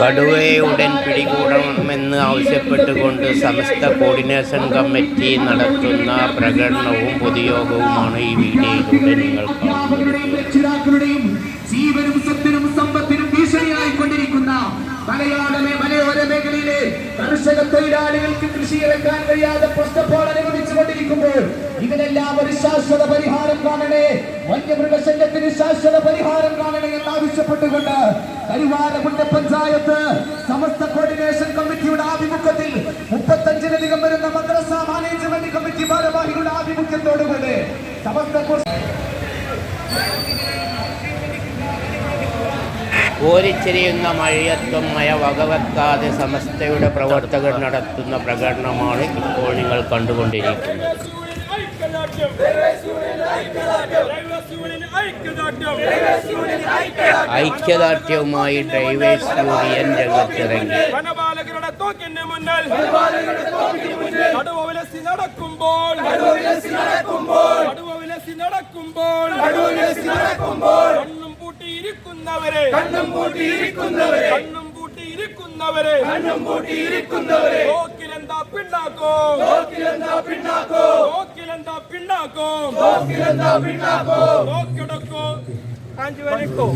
കടുവയെ ഉടൻ പിടികൂടണമെന്ന് ആവശ്യപ്പെട്ടുകൊണ്ട് സമസ്ത കോർഡിനേഷൻ കമ്മിറ്റി നടത്തുന്ന പ്രകടനവും പൊതുയോഗവുമാണ് ഈ വീഡിയോയിലൂടെ നിങ്ങൾ കാണുന്നത് കർഷക തൊഴിലാളികൾക്ക് കൃഷി ഇറക്കാൻ കഴിയാതെ പ്രശ്നപ്പോൾ അനുഭവിച്ചുകൊണ്ടിരിക്കുമ്പോൾ ഇതിനെല്ലാം ഒരു ശാശ്വത പരിഹാരം കാണണേ. വന്യമൃഗശല്യത്തിന് ശാശ്വത പരിഹാരം കാണണേ എന്ന് ആവശ്യപ്പെട്ടുകൊണ്ട് കരുവാരകുണ്ട പഞ്ചായത്ത് സമസ്ത കോർഡിനേഷൻ കമ്മിറ്റിയുടെ ആഭിമുഖ്യത്തിൽ മുപ്പത്തഞ്ചിലധികം വരുന്ന മദ്രസ മാനേജ്മെന്റ് കമ്മിറ്റി ഭാരവാഹികളുടെ ആഭിമുഖ്യത്തോടുകൂടി സമസ്ത കോ- മഴയത്തും മഴയത്വം മഴ വകവെക്കാതെ സമസ്തയുടെ പ്രവർത്തകർ നടത്തുന്ന പ്രകടനമാണ് ഇപ്പോൾ നിങ്ങൾ കണ്ടുകൊണ്ടിരിക്കുന്നത്. ഐക്യദാർഢ്യവുമായി ഡ്രൈവേഴ്സ് യൂണിയൻ രംഗത്തിറങ്ങി. വനപാലകരുടെ തോക്കിന് മുന്നിൽ. നടുവ വിലസി നടക്കുമ്പോൾ. നടക്കുമ്പോൾ. നടക്കുമ്പോൾ. പൂട്ടിയിരിക്കുന്നവരെ കണ്ണും പൂട്ടിയിരിക്കുന്നവരെ കണ്ണും പൂട്ടിയിരിക്കുന്നവരെ കണ്ണും പൂട്ടിയിരിക്കുന്നവരെ തോക്കിലെന്താ പിണ്ണാക്കോ തോക്കിലെന്താ പിണ്ണാക്കോ തോക്കിലെന്താ പിണ്ണാക്കോ തോക്കിലെന്താ പിണ്ണാക്കോ തോക്കിടക്കോ കാഞ്ചി വരക്കോ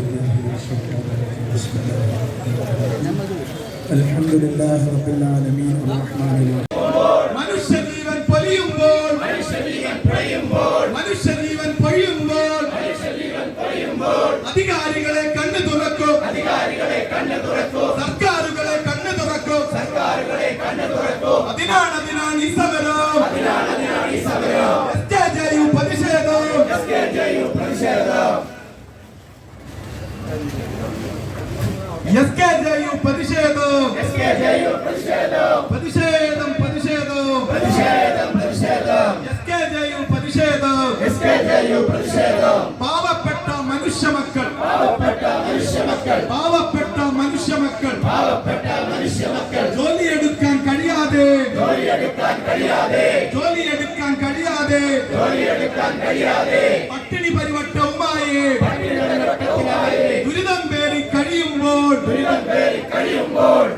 الحمد لله رب العالمين الرحمن الرحيم സർക്കാരുകളെ കണ്ണു തുറക്കും. അതിനാണ് അതിനാണ് ഈ സമരം. അതിനാണ് പ്രതിഷേധം. SKJU പ്രതിഷേധം. പ്രതിഷേധം. പ്രതിഷേധം. SKJU പ്രതിഷേധം. പാവപ്പെട്ട മനുഷ്യ മക്കൾ പാവപ്പെട്ട மக்கள் பாவப்பட்ட மனுஷ மக்கள். ஜோலி எடுக்கான் கழியாதே ஜோலி எடுக்கான் கழியாதே ஜோலி எடுக்கான் கழியாதே ஜோலி எடுக்கான் கழியாதே பட்டினி பரிவட்டவுமாயே பட்டினி பரிவட்டவுமாயே துரிதம் பேரி கழியும்போல் துரிதம் பேரி கழியும்போல்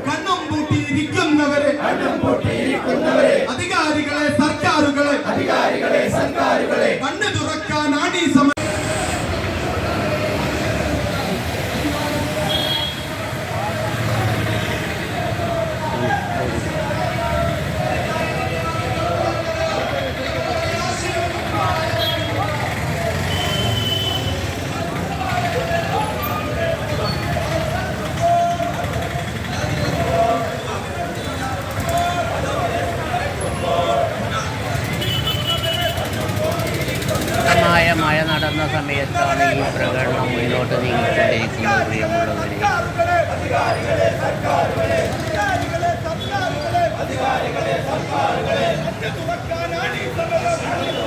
നടന്ന സമയത്താണ് ഈ പ്രകടനം മുന്നോട്ട് നീങ്ങിക്കൊണ്ടിരിക്കുന്നത് പ്രിയമുള്ളവരെ അവരും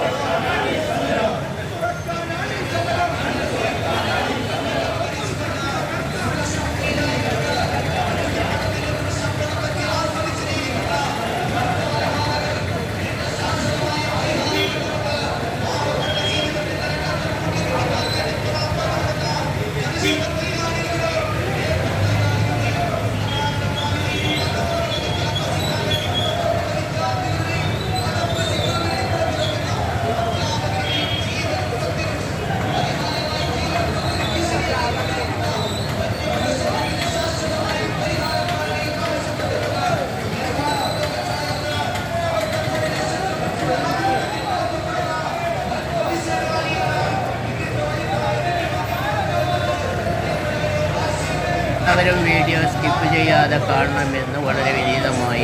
കാണണമെന്ന് വളരെ വിനീതമായി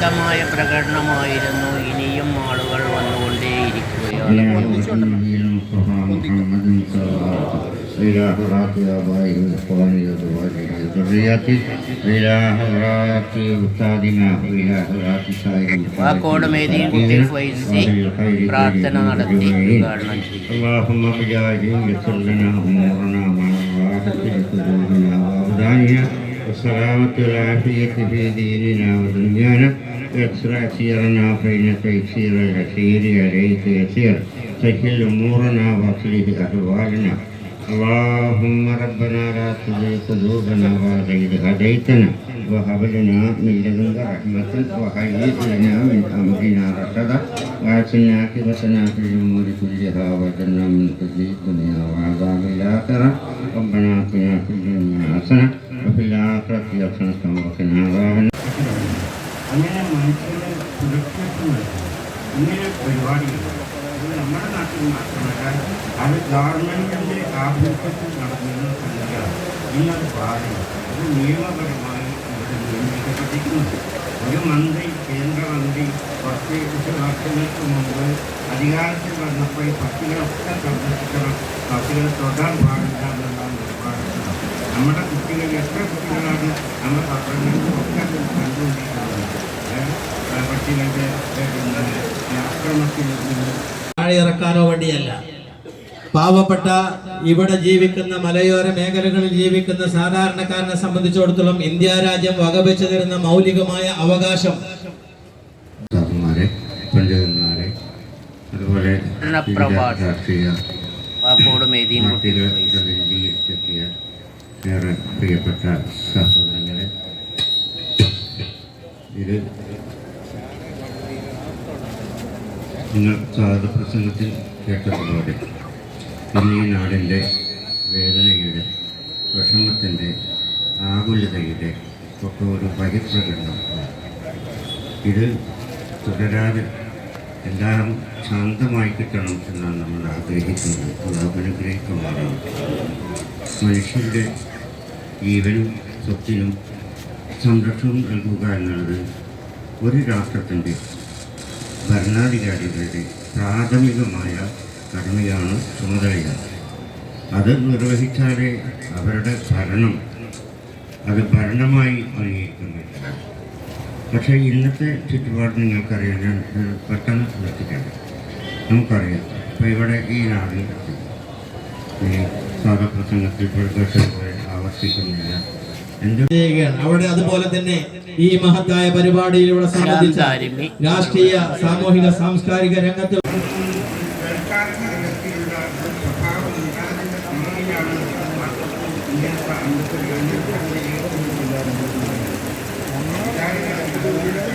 ശക്തമായ പ്രകടനമായിരുന്നു. ഇനിയും ആളുകൾ വന്നുകൊണ്ടേയിരിക്കുകയാണ്. പ്രാർത്ഥന നടത്തി ഉദ്ഘാടനം ചെയ്തു والسلامة والعافية في ديننا ودنيانا. يسر عسيرنا فإن تيسير العسير عليك يسير. سهل أمورنا وأصلح أحوالنا. اللهم ربنا لا تزغ قلوبنا بعد إذ هديتنا. وهب لنا من لدنك رحمة وهيئ لنا من أمرنا رشدا. وأحسن عاقبتنا في الأمور كلها وجنا من خزي الدنيا وعذاب الآخرة. ربنا آتنا في الدنيا حسنة എല്ലാവർക്കും സംഭവിക്കുന്ന അങ്ങനെ മനുഷ്യനെ സുരക്ഷിതമായി ഇങ്ങനെ പരിപാടികൾ നമ്മുടെ നാട്ടിൽ മാത്രമല്ല അത് ഗവൺമെന്റിന്റെ ആഭിമുഖ്യത്തിൽ നടക്കുന്ന സംഗതികളാണ് ഇന്നത് പാടില്ല അത് നിയമപരമായി ഇവിടെ നിയമിക്കപ്പെട്ടിരിക്കുന്നത് ഒരു മന്ത്രി കേന്ദ്രമന്ത്രി പ്രത്യേകിച്ച് വർഷങ്ങൾക്ക് മുമ്പ് അധികാരത്തിൽ വന്നപ്പോൾ പട്ടികളൊക്കെ സംരക്ഷിക്കണം. പട്ടികളെ തൊടാൻ പാടില്ല എന്നുള്ള നമ്മുടെ കുട്ടികൾ എത്ര കുട്ടികളാണ് നമ്മുടെ പത്രങ്ങളിലും ഒക്കെ കണ്ടുകൊണ്ടിരിക്കുന്നത് പട്ടികളുടെ അക്രമത്തിൽ താഴെ ഇറക്കാനോ വേണ്ടിയല്ല. പാവപ്പെട്ട ഇവിടെ ജീവിക്കുന്ന മലയോര മേഖലകളിൽ ജീവിക്കുന്ന സാധാരണക്കാരനെ സംബന്ധിച്ചിടത്തോളം ഇന്ത്യ രാജ്യം വകവെച്ചു തരുന്ന മൗലികമായ അവകാശം. പണ്ഡിതന്മാരെ അതുപോലെ. രാഷ്ട്രീയ വാക്കോട് മേദീൻ കുട്ടി പാർട്ടികൾ ഫൈസി പ്രതിനിധീകരിച്ചെത്തിയ ഏറെ പ്രിയപ്പെട്ട സഹോദരങ്ങളെ ഇത് നിങ്ങൾ സ്വാഗത പ്രസംഗത്തിൽ കേട്ടതുപോലെ ഇന്ന് ഈ നാടിന്റെ വേദനയുടെ വിഷമത്തിന്റെ ആകുലതയുടെ ഒക്കെ ഒരു പരിപ്രകടനം. ഇത് തുടരാതെ എല്ലാം ശാന്തമായി കിട്ടണം എന്നാണ് നമ്മൾ ആഗ്രഹിക്കുന്നത്. അത് അനുഗ്രഹിക്കുമാറാണ്. മനുഷ്യരുടെ ജീവനും സ്വത്തിനും സംരക്ഷണം നൽകുക എന്നുള്ളത് ഒരു രാഷ്ട്രത്തിന്റെ ഭരണാധികാരികളുടെ പ്രാഥമികമായ കടമയാണ് ചുമതലയാണ്. അത് നിർവഹിച്ചാലേ അവരുടെ ഭരണം അത് ഭരണമായി അംഗീകരിക്കാൻ പക്ഷേ ഇന്നത്തെ ചുറ്റുപാട് നിങ്ങൾക്കറിയാം ഞാൻ പെട്ടെന്ന് ശ്രദ്ധിക്കണം നമുക്കറിയാം ഇപ്പോൾ ഇവിടെ ഈ നാടിൽ സാധാ പ്രസംഗത്തിൽ പ്രദർശനം അവിടെ അതുപോലെ തന്നെ ഈ മഹത്തായ പരിപാടിയിലൂടെ സംബന്ധിച്ച രാഷ്ട്രീയ സാമൂഹിക സാംസ്കാരിക രംഗത്ത് Thank വ്യക്തിയുടെ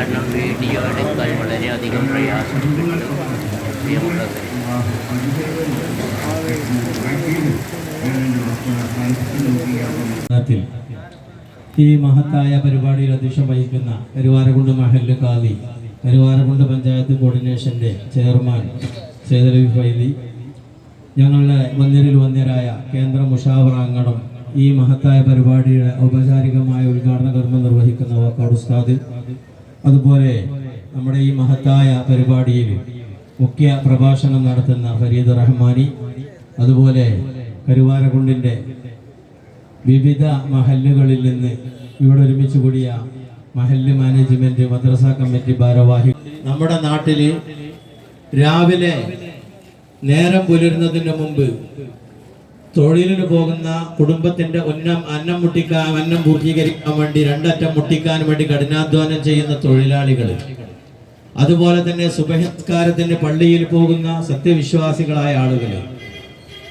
കാരണം വീഡിയോ എടുക്കാൻ വളരെയധികം പ്രയാസപ്പെട്ടു പ്രിയമുള്ളത് ഈ മഹത്തായ പരിപാടിയിൽ അധ്യക്ഷം വഹിക്കുന്ന കരുവാരകുണ്ട് മഹല്ല് കാദി കരുവാരകുണ്ട് പഞ്ചായത്ത് കോർഡിനേഷന്റെ ചെയർമാൻ സേതലവി ഫൈലി ഞങ്ങളുടെ വന്നിരിൽ വന്നിരായ കേന്ദ്ര മുഷാവറാങ്കണം ഈ മഹത്തായ പരിപാടിയുടെ ഔപചാരികമായ ഉദ്ഘാടന കർമ്മം നിർവഹിക്കുന്ന വാക്കാട് ഉസ്താദ് അതുപോലെ നമ്മുടെ ഈ മഹത്തായ പരിപാടിയിൽ മുഖ്യ പ്രഭാഷണം നടത്തുന്ന ഫരീദ് റഹ്മാനി അതുപോലെ കരുവാരകുണ്ടിന്റെ വിവിധ മഹല്ലുകളിൽ നിന്ന് ഇവിടെ ഒരുമിച്ച് കൂടിയ മഹല്ല് മാനേജ്മെന്റ് മദ്രസ കമ്മിറ്റി ഭാരവാഹി നമ്മുടെ നാട്ടിൽ രാവിലെ നേരം പുലരുന്നതിന് മുമ്പ് തൊഴിലിന് പോകുന്ന കുടുംബത്തിന്റെ ഉന്നം അന്നം മുട്ടിക്കാൻ അന്നം പൂർത്തീകരിക്കാൻ വേണ്ടി രണ്ടറ്റം മുട്ടിക്കാൻ വേണ്ടി കഠിനാധ്വാനം ചെയ്യുന്ന തൊഴിലാളികൾ അതുപോലെ തന്നെ സുബഹസ്കാരത്തിന് പള്ളിയിൽ പോകുന്ന സത്യവിശ്വാസികളായ ആളുകൾ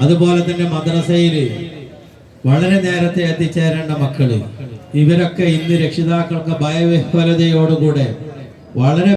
അതുപോലെ തന്നെ മദ്രസയിൽ വളരെ നേരത്തെ എത്തിച്ചേരേണ്ട മക്കൾ. ഇവരൊക്കെ ഇന്ന് രക്ഷിതാക്കൾക്ക് ഭയവിഹ്വലതയോടുകൂടെ വളരെ